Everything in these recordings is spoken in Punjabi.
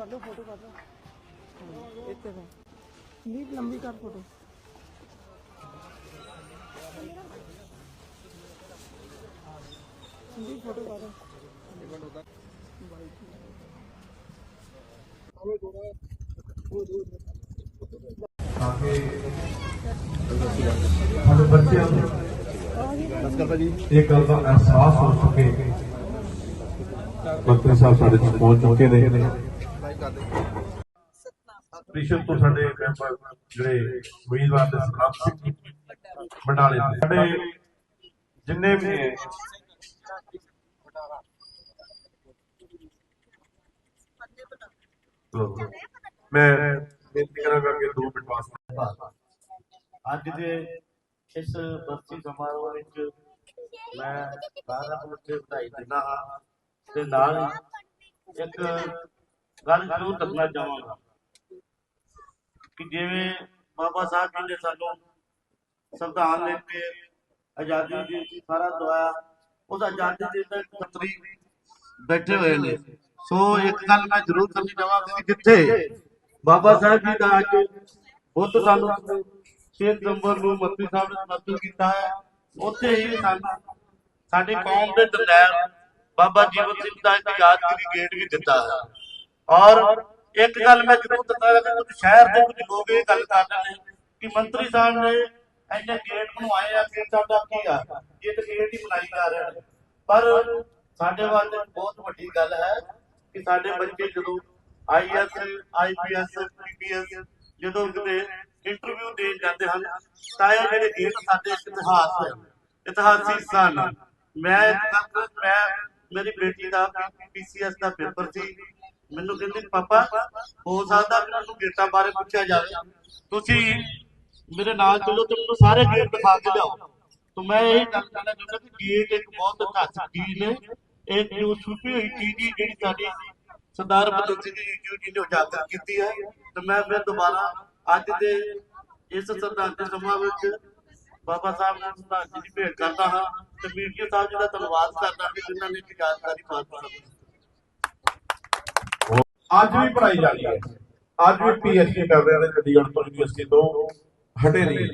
ਕਰ ਲਓ ਫੋਟੋ ਕਰ ਲਓ ਇੱਥੇ ਦਾ ਨੀਟ ਲੰਬੀ ਕਰ ਫੋਟੋ ਸੰਦੀਪ ਫੋਟੋ ਕਰ ਲਓ ताकि ਸਾਡੇ ਬੱਚਿਆਂ ਨੂੰ ਇਹ ਗੱਲ ਦਾ ਅਹਿਸਾਸ ਹੋ ਸਕੇ ਮੰਤਰੀ ਸਾਹਿਬ ਸਾਡੇ ਤੱਕ ਪਹੁੰਚ ਚੁੱਕੇ ਨੇ ਪ੍ਰੀਸ਼ਦ ਤੋਂ ਸਾਡੇ ਮੈਂਬਰ ਜਿਹੜੇ ਉਮੀਦਵਾਰ ਦੇ ਸਲਾਮ ਸਿੰਘ ਬਟਾਲੇ ਦੇ ਸਾਡੇ ਜਿੰਨੇ ਵੀ ਮੈਂ ਬੇਨਤੀ ਕਰਾਂਗਾ ਕਿ ਦੋ ਮਿੰਟ ਵਾਸਤੇ ਅੱਜ ਦੇ ਇਸ ਬਰਸੀ ਸਮਾਰੋਹ ਵਿੱਚ ਮੈਂ ਸਾਰਾ ਤੇ ਵਧਾਈ ਦਿੰਦਾ ਹਾਂ ਤੇ ਨਾਲ ਇੱਕ ਗੱਲ ਜ਼ਰੂਰ ਦੱਸਣਾ ਚਾਹਾਂਗਾ। ਕਿ ਜਿਵੇਂ ਬਾਬਾ ਸਾਹਿਬ ਜੀ ਨੇ ਸਾਨੂੰ ਸੰਵਿਧਾਨ ਲਿਖ ਕੇ ਆਜ਼ਾਦੀ ਦੀ ਸਾਰਾ ਦਵਾਇਆ ਉਸ ਆਜ਼ਾਦੀ ਦੇ ਤਾਂ ਖੱਤਰੀ ਬੈਠੇ ਹੋਏ ਨੇ। ਸੋ ਇੱਕ ਗੱਲ ਮੈਂ ਜ਼ਰੂਰ ਕਰਨੀ ਚਾਹਾਂਗਾ ਕਿ ਜਿੱਥੇ ਬਾਬਾ ਸਾਹਿਬ ਜੀ ਦਾ ਅੱਜ ਬੁੱਧ ਸਾਨੂੰ 6 ਦਸੰਬਰ ਨੂੰ ਮੰਤਰੀ ਸਾਹਿਬ ਨੇ ਸਮਰਪਿਤ ਕੀਤਾ ਹੈ, ਉੱਥੇ ਹੀ ਸਾਨੂੰ ਸਾਡੀ ਕੌਮ ਦੇ ਦਰਦੈਰ ਬਾਬਾ ਜੀਵਨ ਸਿੰਘ ਦਾ ਯਾਦਗਾਰੀ ਗੇਟ ਵੀ ਦਿੱਤਾ ਹੈ। ਔਰ ਇੱਕ ਗੱਲ ਮੈਂ ਜ਼ਰੂਰ ਦੱਸਾਂਗਾ ਕਿ ਕੁਝ ਸ਼ਹਿਰ ਦੇ ਕੁਝ ਲੋਕ ਇਹ ਗੱਲ ਕਰਦੇ ਨੇ ਕਿ ਮੰਤਰੀ ਸਾਹਿਬ ਨੇ ਇੰਨੇ ਗੇਟ ਬਣਵਾਏ ਆ ਕਿ ਸਾਡਾ ਕੀ ਆ? ਇਹ ਤਾਂ ਗੇਟ ਹੀ ਬਣਾਈ ਜਾ ਰਹੇ ਨੇ ਪਰ ਸਾਡੇ ਵਾਸਤੇ ਬਹੁਤ ਵੱਡੀ ਗੱਲ ਹੈ ਕਿ ਸਾਡੇ ਬੱਚੇ ਜਦੋਂ ਆਈਐਸ ਆਈਪੀਐਸ ਪੀਪੀਐਸ ਜਦੋਂ ਕਿਤੇ ਇੰਟਰਵਿਊ ਦੇਣ ਜਾਂਦੇ ਹਨ, ਤਾਂ ਇਹ ਜਿਹੜੇ ਗੇਟ ਸਾਡੇ ਇਤਿਹਾਸ ਹੈ, ਇਤਿਹਾਸੀ ਸਥਾਨ ਮੈਂ ਮੈਂ, ਮੇਰੀ ਬੇਟੀ ਦਾ ਪੀਸੀਐਸ ਦਾ ਪੇਪਰ ਸੀ ਮੈਨੂੰ ਕਹਿੰਦੇ, ਪਾਪਾ ਹੋ ਸਕਦਾ ਕਿ ਤੁਹਾਨੂੰ ਗੇਟਾਂ ਬਾਰੇ ਪੁੱਛਿਆ ਜਾਵੇ। ਤੁਸੀਂ ਮੇਰੇ ਨਾਲ ਚਲੋ ਤੇ ਮੈਨੂੰ ਸਾਰੇ ਗੇਟ ਦਿਖਾ ਕੇ ਲਿਆਓ। ਤਾਂ ਮੈਂ ਇਹ ਗੱਲ ਕਰਨਾ ਚਾਹੁੰਦਾ ਕਿ ਗੇਟ ਇੱਕ ਬਹੁਤ ਇਤਿਹਾਸਕ ਚੀਜ਼ ਨੇ। ਇਹ ਜੋ ਛੁਪੀ ਹੋਈ ਚੀਜ਼ ਜਿਹੜੀ ਸਾਡੀ ਸਰਦਾਰ ਬਦਲ ਸਿੰਘ ਜੀ ਨੇ ਉਜਾਗਰ ਕੀਤੀ ਹੈ। ਤੇ ਮੈਂ ਫਿਰ ਦੁਬਾਰਾ ਅੱਜ ਦੇ ਇਸ ਸਰਦਾਰ ਸਮਾਂ ਵਿੱਚ ਬਾਬਾ ਸਾਹਿਬ ਨੂੰ ਸ਼ਰਧਾਂਜਲੀ ਦੀ ਭੇਟ ਕਰਦਾ ਹਾਂ ਤੇ ਵੀਰ ਜੀ ਸਾਹਿਬ ਜੀ ਦਾ ਧੰਨਵਾਦ ਕਰਦਾ ਕਿ ਜਿਨ੍ਹਾਂ ਨੇ ਜਾਣਕਾਰੀ ਪਾਸ ਕੀਤੀ ਅੱਜ ਵੀ ਪੜਾਈ ਜਾ ਰਹੀ ਹੈ। ਅੱਜ ਵੀ ਪੀਐਚਡੀ ਕਰ ਰਹੇ ਨੇ ਚੰਡੀਗੜ੍ਹ ਤੋਂ ਯੂਨੀਵਰਸਿਟੀ ਤੋਂ ਹਟੇ ਨਹੀਂ।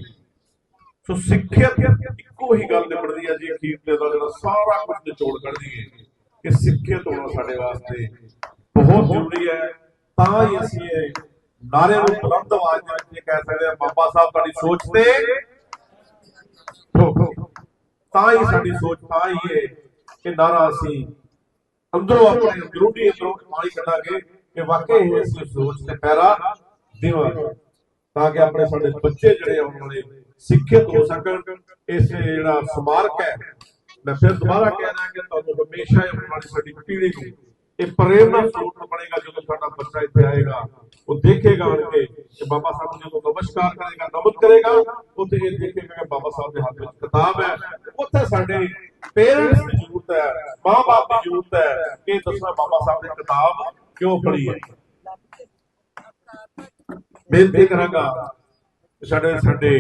ਸੋ ਸਿੱਖਿਅਤ ਇੱਕੋ ਹੀ ਗੱਲ ਨਿਬੜਦੀ ਹੈ ਜੀ, ਅਖੀਰ ਤੇ ਦਾ ਜਿਹੜਾ ਸਾਰਾ ਕੁਝ ਨਿਚੋੜ ਕੱਢਦੀ ਹੈ ਕਿ ਸਿੱਖਿਅਤ ਹੋਣਾ ਸਾਡੇ ਵਾਸਤੇ ਬਹੁਤ ਜ਼ਰੂਰੀ ਹੈ। ਤਾਂ ਹੀ ਅਸੀਂ ਇਹ ਨਾਰੇ ਨੂੰ ਬੁਲੰਦ ਆਵਾਜ਼ ਦੇ ਵਿੱਚ ਕਹਿ ਸਕਦੇ ਹਾਂ, ਬਾਬਾ ਸਾਹਿਬ ਤੁਹਾਡੀ ਸੋਚ ਤੇ ਤਾਂ ਹੀ ਸਾਡੀ ਸੋਚ, ਤਾਂ ਹੀ ਹੈ ਕਿ ਨਾਰਾ ਅਸੀਂ ਅੰਦਰੋਂ ਆਪਣੇ ਵਿਰੋਧੀ ਅੰਦਰੋਂ ਕਮਾਈ ਕੱਢਾਂਗੇ ਕਿ ਵਾਕਈ ਇਹ ਸੋਚ ਤੇ ਪੈਰਾ ਦੇਵਾਂਗੇ ਤਾਂ ਕਿ ਆਪਣੇ ਸਾਡੇ ਬੱਚੇ ਜਿਹੜੇ ਆਉਣ ਵਾਲੇ ਸਿੱਖਿਅਤ ਹੋ ਸਕਣ। ਇਸ ਜਿਹੜਾ ਸਮਾਰਕ ਹੈ, ਮੈਂ ਫਿਰ ਦੁਬਾਰਾ ਕਹਿ ਕਿ ਤੁਹਾਨੂੰ ਹਮੇਸ਼ਾ ਆਉਣ ਵਾਲੀ ਸਾਡੀ ਪੀੜ੍ਹੀ ਨੂੰ ਇਹ ਪ੍ਰੇਰਨਾ ਸਰੋਤ ਬਣੇਗਾ ਜਦੋਂ ਸਾਡਾ ਬੱਚਾ ਇੱਥੇ ਆਏਗਾ। ਉਹ ਦੇਖੇਗਾ ਕਿ ਬਾਬਾ ਸਾਹਿਬ ਨੂੰ ਜਦੋਂ ਨਮਸਕਾਰ ਕਰੇਗਾ ਨਮਨ ਕਰੇਗਾ ਉੱਥੇ ਇਹ ਦੇਖੇਗਾ ਕਿ ਬਾਬਾ ਸਾਹਿਬ ਦੇ ਹੱਥ ਵਿੱਚ ਕਿਤਾਬ ਹੈ। ਉੱਥੇ ਸਾਡੇ ਪੇਰੈਂਟਸ ਦੀ ਜ਼ਰੂਰਤ ਹੈ, ਮਾਂ-ਬਾਪ ਦੀ ਜ਼ਰੂਰਤ ਹੈ ਕਿ ਇਹ ਦੱਸਣਾ ਬਾਬਾ ਸਾਹਿਬ ਦੀ ਕਿਤਾਬ ਕਿਉਂ ਪੜ੍ਹੀ ਹੈ? ਬੇਨਤੀ ਕਰਾਂਗਾ ਸਾਡੇ ਸਾਡੇ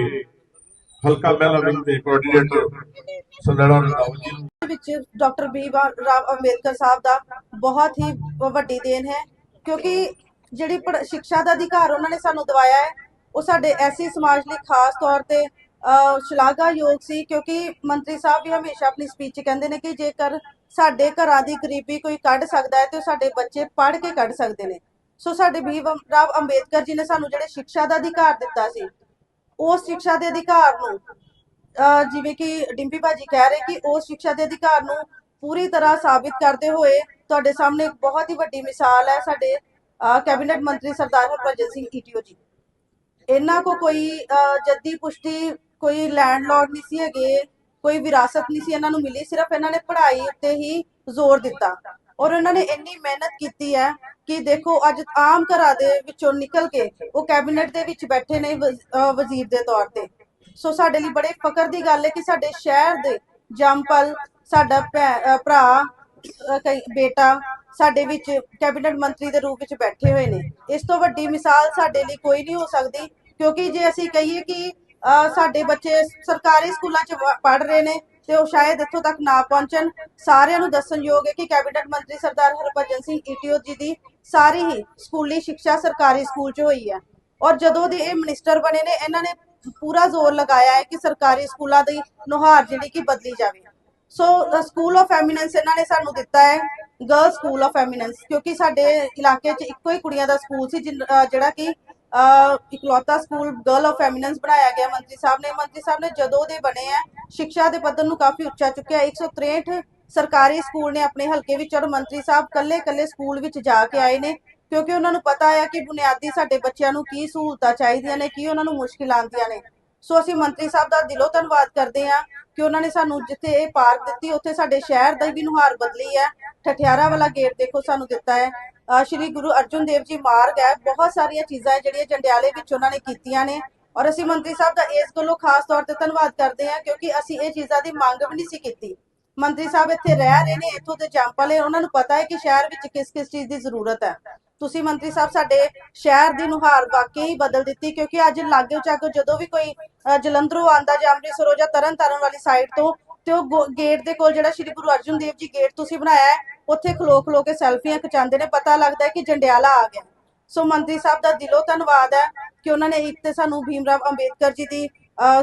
ਹਲਕਾ ਮਹਿਲਾ ਵਿੰਗ ਦੇ ਕੋਆਰਡੀਨੇਟਰ ਸੰਦੜਾ ਰੰਦਾਵਾ ਜੀ ਨੂੰ ਵਿੱਚ ਡਾਕਟਰ ਬੀ ਰਾਮ ਅੰਬੇਦਕਰ ਸਾਹਿਬ ਦਾ ਬਹੁਤ ਹੀ ਵੱਡੀ ਦੇਣ ਹੈ ਕਿਉਂਕਿ ਜਿਹੜੀ ਸਿੱਖਿਆ ਦਾ ਅਧਿਕਾਰ ਉਹਨਾਂ ਨੇ ਸਾਨੂੰ ਦਿਵਾਇਆ ਹੈ ਉਹ ਸਾਡੇ ਐਸੀ ਸਮਾਜ ਲਈ ਖਾਸ ਤੌਰ ਤੇ ਸ਼ਲਾਘਾਯੋਗ ਸੀ ਕਿਉਂਕਿ ਮੰਤਰੀ ਸਾਹਿਬ ਵੀ ਹਮੇਸ਼ਾ ਆਪਣੀ ਸਪੀਚ ਕਹਿੰਦੇ ਨੇ ਕਿ ਜੇਕਰ ਸਾਡੇ ਘਰਾਂ ਦੀ ਗਰੀਬੀ ਕੋਈ ਕੱਢ ਸਕਦਾ ਹੈ ਤੇ ਸਾਡੇ ਬੱਚੇ ਪੜ੍ਹ ਕੇ ਕੱਢ ਸਕਦੇ ਨੇ। ਸੋ ਸਾਡੇ ਭੀਮ ਰਾਵ ਅੰਬੇਦਕਰ ਜੀ ਨੇ ਸਾਨੂੰ ਜਿਹੜੇ ਸਿੱਖਿਆ ਦਾ ਅਧਿਕਾਰ ਦਿੱਤਾ ਸੀ ਉਸ ਸਿੱਖਿਆ ਦੇ ਅਧਿਕਾਰ ਨੂੰ ਅਹ ਜਿਵੇਂ ਕਿ ਡਿੰਪੀ ਭਾਜੀ ਕਹਿ ਰਹੇ ਕਿ ਉਸ ਸਿੱਖਿਆ ਦੇ ਅਧਿਕਾਰ ਨੂੰ ਪੂਰੀ ਤਰ੍ਹਾਂ ਸਾਬਿਤ ਕਰਦੇ ਹੋਏ ਤੁਹਾਡੇ ਸਾਹਮਣੇ ਇੱਕ ਬਹੁਤ ਹੀ ਵੱਡੀ ਮਿਸਾਲ ਹੈ ਸਾਡੇ ਅਹ ਕੈਬਨਿਟ ਮੰਤਰੀ ਸਰਦਾਰ ਹਰਭਜਨ ਸਿੰਘ ਈਟੀਓ ਜੀ। ਇਹਨਾਂ ਕੋ ਕੋਈ ਅਹ, ਜੱਦੀ ਪੁਸ਼ਟੀ ਕੋਈ ਲੈਂਡਲੌਰਡ ਨਹੀਂ ਸੀ ਹੈਗੇ, ਕੋਈ ਵਿਰਾਸਤ ਨਹੀਂ ਸੀ ਇਹਨਾਂ ਨੂੰ ਮਿਲੀ, ਸਿਰਫ ਇਹਨਾਂ ਨੇ ਪੜ੍ਹਾਈ ਉੱਤੇ ਹੀ ਜ਼ੋਰ ਦਿੱਤਾ। ਔਰ ਇਹਨਾਂ ਨੇ ਇੰਨੀ ਮਿਹਨਤ ਕੀਤੀ ਹੈ ਕਿ ਦੇਖੋ, ਅੱਜ ਆਮ ਘਰਾਂ ਦੇ ਵਿੱਚੋਂ ਨਿਕਲ ਕੇ ਉਹ ਕੈਬਨਿਟ ਦੇ ਵਿੱਚ ਬੈਠੇ ਨੇ ਵਜ਼ੀਰ ਦੇ ਤੌਰ ਤੇ। ਸੋ ਸਾਡੇ ਲਈ ਬੜੇ ਫ਼ਕਰ ਦੀ ਗੱਲ ਹੈ ਕਿ ਸਾਡੇ ਸ਼ਹਿਰ ਦੇ ਜੰਪਲ ਸਾਡਾ ਭਰਾ ਕਈ, ਬੇਟਾ ਸਾਡੇ ਵਿੱਚ ਕੈਬਨਿਟ ਮੰਤਰੀ ਦੇ ਰੂਪ ਵਿੱਚ ਬੈਠੇ ਹੋਏ ਨੇ। ਇਸ ਤੋਂ ਵੱਡੀ ਮਿਸਾਲ ਸਾਡੇ ਲਈ ਕੋਈ ਨਹੀਂ ਹੋ ਸਕਦੀ, ਕਿਉਂਕਿ ਜੇ ਅਸੀਂ ਕਹੀਏ ਕਿ ਸਾਡੇ ਬੱਚੇ ਸਰਕਾਰੀ ਸਕੂਲਾਂ 'ਚ ਪੜ੍ਹ ਰਹੇ ਨੇ ਤੇ ਉਹ ਸ਼ਾਇਦ ਇੱਥੋਂ ਤੱਕ ਨਾ ਪਹੁੰਚਣ। ਸਾਰਿਆਂ ਨੂੰ ਦੱਸਣਯੋਗ ਹੈ ਕਿ ਕੈਬਨਿਟ ਮੰਤਰੀ ਸਰਦਾਰ ਹਰਭਜਨ ਸਿੰਘ ਈਟੀਓ ਜੀ ਦੀ ਸਾਰੀ ਹੀ ਸਕੂਲੀ ਸਿੱਖਿਆ ਸਰਕਾਰੀ ਸਕੂਲ 'ਚ ਹੋਈ ਹੈ। ਔਰ ਜਦੋਂ ਦੇ ਇਹ ਮਿਨਿਸਟਰ ਬਣੇ ਨੇ, ਇਹਨਾਂ ਨੇ ਪੂਰਾ ਜ਼ੋਰ ਲਗਾਇਆ ਹੈ ਕਿ ਸਰਕਾਰੀ ਸਕੂਲਾਂ ਦੀ ਨੁਹਾਰ ਜਿਹੜੀ ਕਿ ਬਦਲੀ ਜਾਵੇ। ਸੋ ਸਕੂਲ ਆਫ ਐਮੀਨੈਂਸ ਇਹਨਾਂ ਨੇ ਸਾਨੂੰ ਦਿੱਤਾ ਹੈ ਗਰਲ ਸਕੂਲ ਆਫ ਐਮੀਨੈਂਸ ਕਿਉਂਕਿ ਸਾਡੇ ਇਲਾਕੇ 'ਚ ਇੱਕੋ ਹੀ ਕੁੜੀਆਂ ਦਾ ਸਕੂਲ ਸੀ ਜਿਨ- ਜਿਹੜਾ ਕਿ ਇਕਲੌਤਾ ਸਕੂਲ ਗਰਲ ਆਫ ਐਮੀਨੈਂਸ ਬਣਾਇਆ ਗਿਆ ਮੰਤਰੀ ਸਾਹਿਬ ਨੇ। ਮੰਤਰੀ ਸਾਹਿਬ ਨੇ ਜਦੋਂ ਦੇ ਬਣੇ ਆ, ਸਿੱਖਿਆ ਦੇ ਪੱਧਰ ਨੂੰ ਕਾਫੀ ਉੱਚਾ ਚੁੱਕਿਆ। 163 ਸਰਕਾਰੀ ਸਕੂਲ ਨੇ ਆਪਣੇ ਹਲਕੇ ਵਿੱਚ ਔਰ ਮੰਤਰੀ ਸਾਹਿਬ ਕੱਲੇ ਕੱਲੇ ਸਕੂਲ ਵਿੱਚ ਜਾ ਕੇ ਆਏ ਨੇ। ਕਿਉਂਕਿ ਉਹਨਾਂ ਨੂੰ ਪਤਾ ਹੈ ਕਿ ਬੁਨਿਆਦੀ ਸਾਡੇ ਬੱਚਿਆਂ ਨੂੰ ਕੀ ਸਹੂਲਤਾਂ ਚਾਹੀਦੀਆਂ ਨੇ, ਕੀ ਉਹਨਾਂ ਨੂੰ ਮੁਸ਼ਕਿਲ ਆਉਂਦੀਆਂ ਨੇ। ਸੋ ਅਸੀਂ ਮੰਤਰੀ ਸਾਹਿਬ ਦਾ ਦਿਲੋਂ ਧੰਨਵਾਦ ਕਰਦੇ ਹਾਂ। ਕਿ ਉਹਨਾਂ ਨੇ ਸਾਨੂੰ ਜਿੱਥੇ ਇਹ ਪਾਰਕ ਦਿੱਤੀ, ਉੱਥੇ ਸਾਡੇ ਸ਼ਹਿਰ ਦਾ ਵੀ ਨੁਹਾਰ ਬਦਲੀ ਹੈ। ਠਠਿਆਰਾ ਵਾਲਾ ਗੇਟ ਦੇਖੋ ਸਾਨੂੰ ਦਿੱਤਾ ਹੈ। ਸ਼੍ਰੀ ਗੁਰੂ ਅਰਜਨ ਦੇਵ ਜੀ ਮਾਰਗ ਹੈ। ਬਹੁਤ ਸਾਰੀਆਂ ਚੀਜ਼ਾਂ ਹੈ ਜਿਹੜੀਆਂ ਜੰਡਿਆਲੇ ਵਿੱਚ ਉਹਨਾਂ ਨੇ ਕੀਤੀਆਂ ਨੇ। ਔਰ ਅਸੀਂ ਮੰਤਰੀ ਸਾਹਿਬ ਦਾ ਇਸ ਗੱਲੋਂ ਖਾਸ ਤੌਰ ਤੇ ਧੰਨਵਾਦ ਕਰਦੇ ਹਾਂ ਕਿਉਂਕਿ ਅਸੀਂ ਇਹ ਚੀਜ਼ਾਂ ਦੀ ਮੰਗ ਵੀ ਨਹੀਂ ਸੀ ਕੀਤੀ। ਮੰਤਰੀ ਸਾਹਿਬ ਇੱਥੇ ਰਹਿ ਰਹੇ ਨੇ, ਇੱਥੋਂ ਦੇ ਜੰਪ ਵਾਲੇ, ਉਹਨਾਂ ਨੂੰ ਪਤਾ ਹੈ ਕਿ ਸ਼ਹਿਰ ਵਿੱਚ ਕਿਸ ਕਿਸ ਚੀਜ਼ ਦੀ ਜ਼ਰੂਰਤ ਹੈ। ਤੁਸੀਂ ਮੰਤਰੀ ਸਾਹਿਬ ਸਾਡੇ ਸ਼ਹਿਰ ਦੀ ਨੁਹਾਰ ਵਾਕਈ ਹੀ ਬਦਲ ਦਿੱਤੀ ਕਿਉਂਕਿ ਅੱਜ ਲਾਗੇ ਚਾਗੋ ਜਦੋਂ ਵੀ ਕੋਈ ਜਲੰਧਰੋਂ ਆਂਦਾ ਜਾਂ ਅੰਮ੍ਰਿਤਸਰੋਂ ਜਾਂ ਤਰਨ ਵਾਲੀ ਸਾਈਡ ਤੋਂ ਤੇ ਉਹ ਗੇਟ ਦੇ ਕੋਲ ਜਿਹੜਾ ਸ਼੍ਰੀ ਗੁਰੂ ਅਰਜਨ ਦੇਵ ਜੀ ਗੇਟ ਤੁਸੀਂ ਬਣਾਇਆ ਹੈ ਉੱਥੇ ਖਲੋ ਖਲੋ ਕੇ ਸੈਲਫੀਆਂ ਖਿਚਾਉਂਦੇ ਨੇ ਪਤਾ ਲੱਗਦਾ ਹੈ ਕਿ ਜੰਡਿਆਲਾ ਆ ਗਿਆ। ਸੋ ਮੰਤਰੀ ਸਾਹਿਬ ਦਾ ਦਿਲੋਂ ਧੰਨਵਾਦ ਹੈ ਕਿ ਉਹਨਾਂ ਨੇ ਇੱਕ ਤੇ ਸਾਨੂੰ ਭੀਮ ਰਾਵ ਅੰਬੇਦਕਰ ਜੀ ਦੀ ਅ,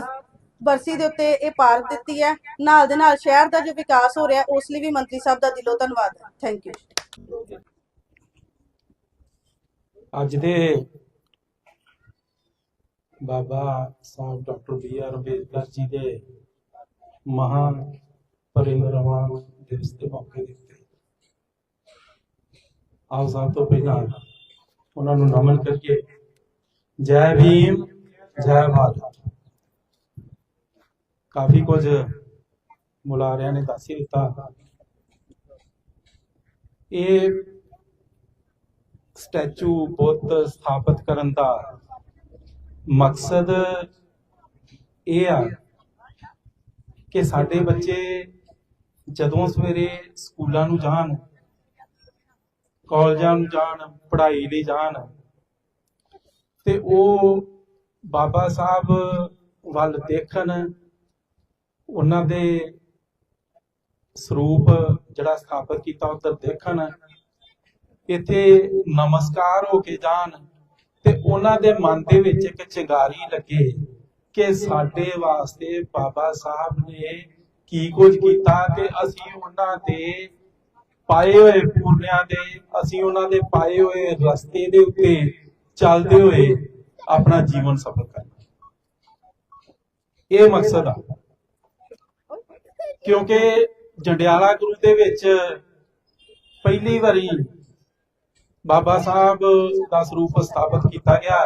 ਬਰਸੀ ਦੇ ਉੱਤੇ ਇਹ ਪਾਰਕ ਦਿੱਤੀ ਹੈ ਨਾਲ ਦੇ ਨਾਲ ਸ਼ਹਿਰ ਦਾ ਜੋ ਵਿਕਾਸ ਹੋ ਰਿਹਾ ਉਸ ਲਈ ਵੀ ਮੰਤਰੀ ਸਾਹਿਬ ਦਾ ਦਿਲੋਂ ਧੰਨਵਾਦ ਹੈ। ਥੈਂਕ ਯੂ ਅੱਜ ਦੇ Baba Sahib doctor B R Ambedkar ji ਦੇ ਮਹਾਨ ਪਰਿਨਿਰਵਾਣ ਦਿਵਸ ਦੇ ਮੌਕੇ ਦੇ ਉੱਤੇ। ਆਓ ਸਭ ਤੋਂ ਪਹਿਲਾਂ ਉਹਨਾਂ ਨੂੰ ਨਮਨ ਕਰਕੇ ਜੈ ਭੀਮ, ਜੈ ਭਾਰਤ ਕਾਫੀ ਕੁਝ ਮੁਲਾਰਿਆਂ ਨੇ ਦੱਸ ਹੀ ਦਿੱਤਾ। ਇਹ ਸਟੈਚੂ ਬੁੱਤ ਸਥਾਪਿਤ ਕਰਨ ਦਾ ਮਕਸਦ ਇਹ ਆ ਕਿ ਸਾਡੇ ਬੱਚੇ ਜਦੋਂ ਸਵੇਰੇ ਸਕੂਲਾਂ ਨੂੰ ਜਾਣ, ਕਾਲਜਾਂ ਨੂੰ ਜਾਣ, ਪੜ੍ਹਾਈ ਲਈ ਜਾਣ, ਤੇ ਉਹ ਬਾਬਾ ਸਾਹਿਬ ਵੱਲ ਦੇਖਣ, ਉਹਨਾਂ ਦੇ ਸਰੂਪ ਜਿਹੜਾ ਸਥਾਪਿਤ ਕੀਤਾ, ਉੱਧਰ ਦੇਖਣ ਇੱਥੇ ਨਮਸਕਾਰ ਹੋ ਕੇ ਜਾਣ ਤੇ ਉਹਨਾਂ ਦੇ ਮਨ ਦੇ ਵਿੱਚ ਇੱਕ ਚਿੰਗਾਰੀ ਲੱਗੇ ਕਿ ਸਾਡੇ ਵਾਸਤੇ ਬਾਬਾ ਸਾਹਿਬ ਨੇ ਕੀ ਕੁਝ ਕੀਤਾ ਤੇ ਅਸੀਂ ਉਹਨਾਂ ਦੇ ਪਾਏ ਹੋਏ ਪੂਰਨਿਆਂ ਦੇ, ਅਸੀਂ ਉਹਨਾਂ ਦੇ ਪਾਏ ਹੋਏ ਰਸਤੇ ਦੇ ਉੱਤੇ ਚੱਲਦੇ ਹੋਏ ਆਪਣਾ ਜੀਵਨ ਸਫਲ ਕਰਨਾ ਇਹ ਮਕਸਦ ਆ। ਕਿਉਂਕਿ ਜੰਡਿਆਲਾ ਗੁਰੂ ਦੇ ਵਿੱਚ ਪਹਿਲੀ ਵਾਰੀ ਬਾਬਾ ਸਾਹਿਬ ਦਾ ਸਰੂਪ ਸਥਾਪਿਤ ਕੀਤਾ ਗਿਆ।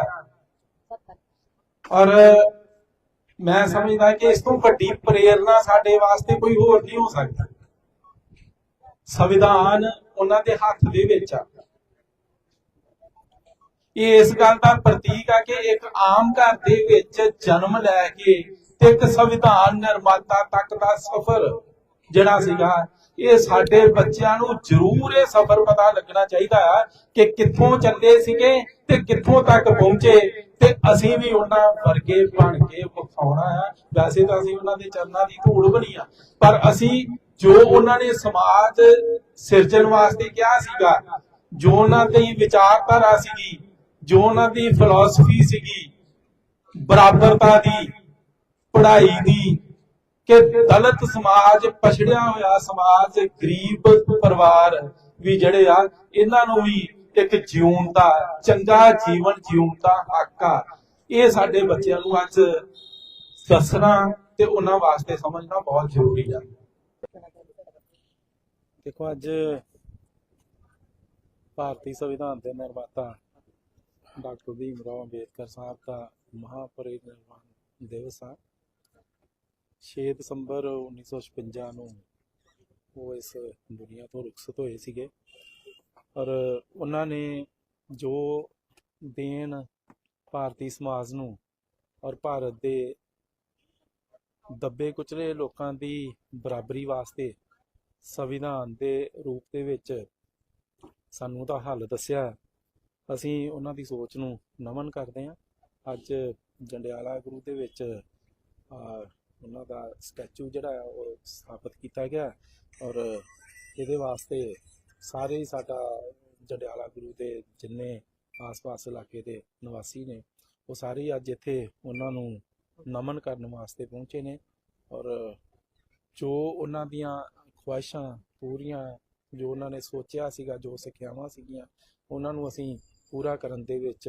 ਔਰ ਮੈਂ ਸਮਝਦਾ ਕਿ ਇਸ ਤੋਂ ਵੱਡੀ ਪ੍ਰੇਰਣਾ ਸਾਡੇ ਵਾਸਤੇ ਕੋਈ ਹੋਰ ਨਹੀਂ ਹੋ ਸਕਦੀ। ਸੰਵਿਧਾਨ ਉਹਨਾਂ ਦੇ ਹੱਥ ਦੇ ਵਿੱਚ ਆ। ਇਹ ਇਸ ਗੱਲ ਦਾ ਪ੍ਰਤੀਕ ਆ ਕਿ ਇੱਕ ਆਮ ਘਰ ਦੇ ਵਿੱਚ ਜਨਮ ਲੈ ਕੇ ਤੇ ਇੱਕ ਸੰਵਿਧਾਨ ਨਿਰਮਾਤਾ ਤੱਕ ਦਾ ਸਫ਼ਰ ਜਿਹੜਾ ਸੀਗਾ ਇਹ ਸਾਡੇ ਬੱਚਿਆਂ ਨੂੰ ਜ਼ਰੂਰ ਇਹ ਸਫ਼ਰ ਪਤਾ ਲੱਗਣਾ ਚਾਹੀਦਾ ਕਿ ਕਿੱਥੋਂ ਚੱਲੇ ਸੀਗੇ ਤੇ ਕਿੱਥੋਂ ਤੱਕ ਪਹੁੰਚੇ ਤੇ ਅਸੀਂ ਵੀ ਉਹਨਾਂ ਵਰਗੇ ਬਣ ਕੇ ਵਿਖਾਉਣਾ ਆ। ਵੈਸੇ ਤਾਂ ਅਸੀਂ ਉਹਨਾਂ ਦੇ ਚਰਨਾਂ ਦੀ ਧੂੜ ਬਣੀ ਆ, ਪਰ ਅਸੀਂ ਜੋ ਉਹਨਾਂ ਨੇ ਸਮਾਜ ਸਿਰਜਣ ਵਾਸਤੇ ਕਿਹਾ ਸੀਗਾ, ਜੋ ਉਹਨਾਂ ਦੀ ਵਿਚਾਰਧਾਰਾ ਸੀਗੀ, ਜੋ ਉਹਨਾਂ ਦੀ ਫਿਲਾਸਫੀ ਸੀਗੀ, ਬਰਾਬਰਤਾ ਦੀ, ਪੜ੍ਹਾਈ ਦੀ ਕਿ ਦਲਿਤ ਸਮਾਜ, ਪਛੜਿਆ ਹੋਇਆ ਸਮਾਜ ਗਰੀਬ ਪਰਿਵਾਰ ਵੀ ਜਿਹੜੇ ਆ, ਇਹਨਾਂ ਨੂੰ ਵੀ ਇੱਕ ਜਿਉਣ ਦਾ ਚੰਗਾ ਜੀਵਨ ਜਿਉਣ ਦਾ ਹੱਕ ਆ। ਇਹ ਸਾਡੇ ਬੱਚਿਆਂ ਨੂੰ ਅੱਜ ਦੱਸਣਾ ਤੇ ਉਹਨਾਂ ਵਾਸਤੇ ਸਮਝਣਾ ਬਹੁਤ ਜ਼ਰੂਰੀ ਆ। ਦੇਖੋ, ਅੱਜ ਭਾਰਤੀ ਸੰਵਿਧਾਨ ਦੇ ਨਿਰਮਾਤਾ ਡਾਕਟਰ ਭੀਮ ਰਾਓ ਅੰਬੇਦਕਰ ਸਾਹਿਬ ਦਾ ਮਹਾਪਰਿਨਿਰਵਾਣ ਦਿਵਸ ਆ। 6 ਦਸੰਬਰ 1956 ਨੂੰ ਉਹ ਇਸ ਦੁਨੀਆ ਤੋਂ ਰੁਖਸਤ ਹੋਏ ਸੀਗੇ। ਔਰ ਉਹਨਾਂ ਨੇ ਜੋ ਦੇਣ ਭਾਰਤੀ ਸਮਾਜ ਨੂੰ ਔਰ ਭਾਰਤ ਦੇ ਦੱਬੇ ਕੁਚਲੇ ਲੋਕਾਂ ਦੀ ਬਰਾਬਰੀ ਵਾਸਤੇ ਸੰਵਿਧਾਨ ਦੇ ਰੂਪ ਦੇ ਵਿੱਚ ਸਾਨੂੰ ਦਾ ਹੱਲ ਦੱਸਿਆ। ਅਸੀਂ ਉਹਨਾਂ ਦੀ ਸੋਚ ਨੂੰ ਨਮਨ ਕਰਦੇ ਹਾਂ। ਅੱਜ ਜੰਡਿਆਲਾ ਗੁਰੂ ਦੇ ਵਿੱਚ ਉਹਨਾਂ ਦਾ ਸਟੈਚੂ ਜਿਹੜਾ ਆ, ਉਹ ਸਥਾਪਿਤ ਕੀਤਾ ਗਿਆ ਔਰ ਇਹਦੇ ਵਾਸਤੇ ਸਾਰੇ ਹੀ ਸਾਡਾ ਜੰਡਿਆਲਾ ਗੁਰੂ ਦੇ ਜਿੰਨੇ ਆਸ-ਪਾਸ ਇਲਾਕੇ ਦੇ ਨਿਵਾਸੀ ਨੇ, ਉਹ ਸਾਰੇ ਹੀ ਅੱਜ ਇੱਥੇ ਉਹਨਾਂ ਨੂੰ ਨਮਨ ਕਰਨ ਵਾਸਤੇ ਪਹੁੰਚੇ ਨੇ ਔਰ ਜੋ ਉਹਨਾਂ ਦੀਆਂ ਖੁਆਇਸ਼ਾਂ ਪੂਰੀਆਂ, ਜੋ ਉਹਨਾਂ ਨੇ ਸੋਚਿਆ ਸੀਗਾ, ਜੋ ਸਿੱਖਿਆਵਾਂ ਸੀਗੀਆਂ, ਉਹਨਾਂ ਨੂੰ ਅਸੀਂ ਪੂਰਾ ਕਰਨ ਦੇ ਵਿੱਚ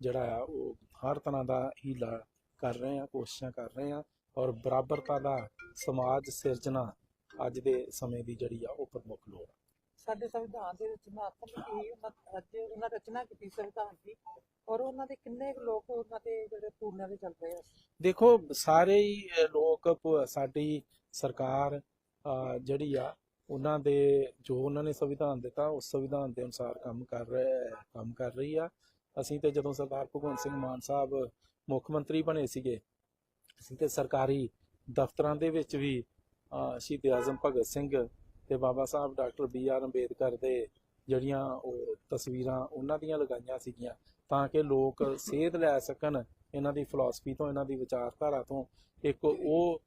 ਜਿਹੜਾ ਆ, ਉਹ ਹਰ ਤਰ੍ਹਾਂ ਦਾ ਹੀਲਾ ਕਰ ਰਹੇ ਆ ਕੋਸ਼ਿਸ਼ਾਂ ਕਰ ਰਹੇ ਆ ਔਰ ਬਰਾਬਰਤਾ ਦਾ ਸਮਾਜ ਸਿਰਜਣਾ ਅੱਜ ਦੇ ਸਮੇਂ ਦੀ ਜਿਹੜੀ ਆ ਉਹ ਪ੍ਰਮੁੱਖ ਲੋੜ ਆ। ਸਾਡੇ ਸੰਵਿਧਾਨ ਦੇ ਵਿੱਚ ਮਹਾਤਮ ਕੀ ਉਹਨਾਂ ਅੱਜ ਉਹਨਾਂ ਰਚਨਾ ਕੀਤੀ ਸੰਵਿਧਾਨ ਦੀ ਔਰ ਉਹਨਾਂ ਦੇ ਕਿੰਨੇ ਲੋਕ ਉਹਨਾਂ ਦੇ ਜਿਹੜੇ ਪੂਰਨਿਆਂ ਦੇ ਚੱਲ ਰਹੇ ਆ? ਦੇਖੋ ਸਾਰੇ ਹੀ ਲੋਕ ਸਾਡੀ ਸਰਕਾਰ ਜਿਹੜੀ ਆ ਉਹਨਾਂ ਦੇ ਜੋ ਉਹਨਾਂ ਨੇ ਸੰਵਿਧਾਨ ਦਿੱਤਾ ਉਸ ਸੰਵਿਧਾਨ ਦੇ ਅਨੁਸਾਰ ਕੰਮ ਕਰ ਰਹੇ ਕੰਮ ਕਰ ਰਹੀ ਆ। ਅਸੀਂ ਤੇ ਜਦੋਂ ਸਰਦਾਰ ਭਗਵੰਤ ਸਿੰਘ ਮਾਨ ਸਾਹਿਬ ਮੁੱਖ ਮੰਤਰੀ ਬਣੇ ਸੀਗੇ ਤੇ ਸਰਕਾਰੀ ਦਫ਼ਤਰਾਂ ਦੇ ਵਿੱਚ ਵੀ ਸ਼ਹੀਦ ਆਜ਼ਮ ਭਗਤ ਸਿੰਘ ਤੇ Baba Sahib doctor B R Ambedkar ਦੇ ਜਿਹੜੀਆਂ ਉਹ ਤਸਵੀਰਾਂ ਉਹਨਾਂ ਦੀਆਂ ਲਗਾਈਆਂ ਸੀਗੀਆਂ ਤਾਂ ਕਿ ਲੋਕ ਸੇਧ ਲੈ ਸਕਣ ਇਹਨਾਂ ਦੀ ਫਿਲਾਸਫੀ ਤੋਂ ਇਹਨਾਂ ਦੀ ਵਿਚਾਰਧਾਰਾ ਤੋਂ। ਇੱਕ ਉਹ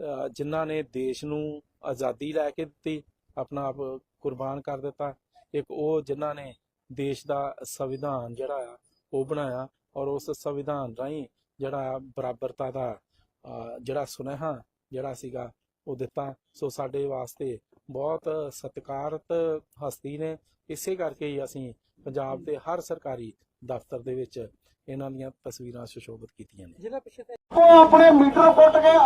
ਅਹ, ਜਿਨ੍ਹਾਂ ਨੇ ਦੇਸ਼ ਨੂੰ ਆਜ਼ਾਦੀ ਲੈ ਕੇ ਦਿੱਤੀ ਆਪਣਾ ਆਪ ਕੁਰਬਾਨ ਕਰ ਦਿੱਤਾ। ਇੱਕ ਉਹ ਜਿਨ੍ਹਾਂ ਨੇ ਦੇਸ਼ ਦਾ ਸੰਵਿਧਾਨ ਜਿਹੜਾ ਆ ਉਹ ਬਣਾਇਆ ਔਰ ਉਸ ਸੰਵਿਧਾਨ ਰਾਹੀਂ ਜਿਹੜਾ ਬਰਾਬਰਤਾ ਦਾ ਜਿਹੜਾ ਸੁਨੇਹਾ ਜਿਹੜਾ ਸੀਗਾ, ਉਹ ਦਿੱਤਾ। ਸੋ ਸਾਡੇ ਵਾਸਤੇ ਬਹੁਤ ਸਤਿਕਾਰਤ ਹਸਤੀ ਨੇ। ਇਸੇ ਕਰਕੇ ਹੀ ਅਸੀਂ ਪੰਜਾਬ ਦੇ ਹਰ ਸਰਕਾਰੀ ਦਫ਼ਤਰ ਦੇ ਵਿੱਚ ਇਹਨਾਂ ਦੀਆਂ ਤਸਵੀਰਾਂ ਸੁਸ਼ੋਭਿਤ ਕੀਤੀਆਂ ਨੇ। ਜ਼ਿਲ੍ਹਾ ਪਿਛੇ ਉਹ ਆਪਣੇ ਮੀਟਰ ਪੁੱਟ ਕੇ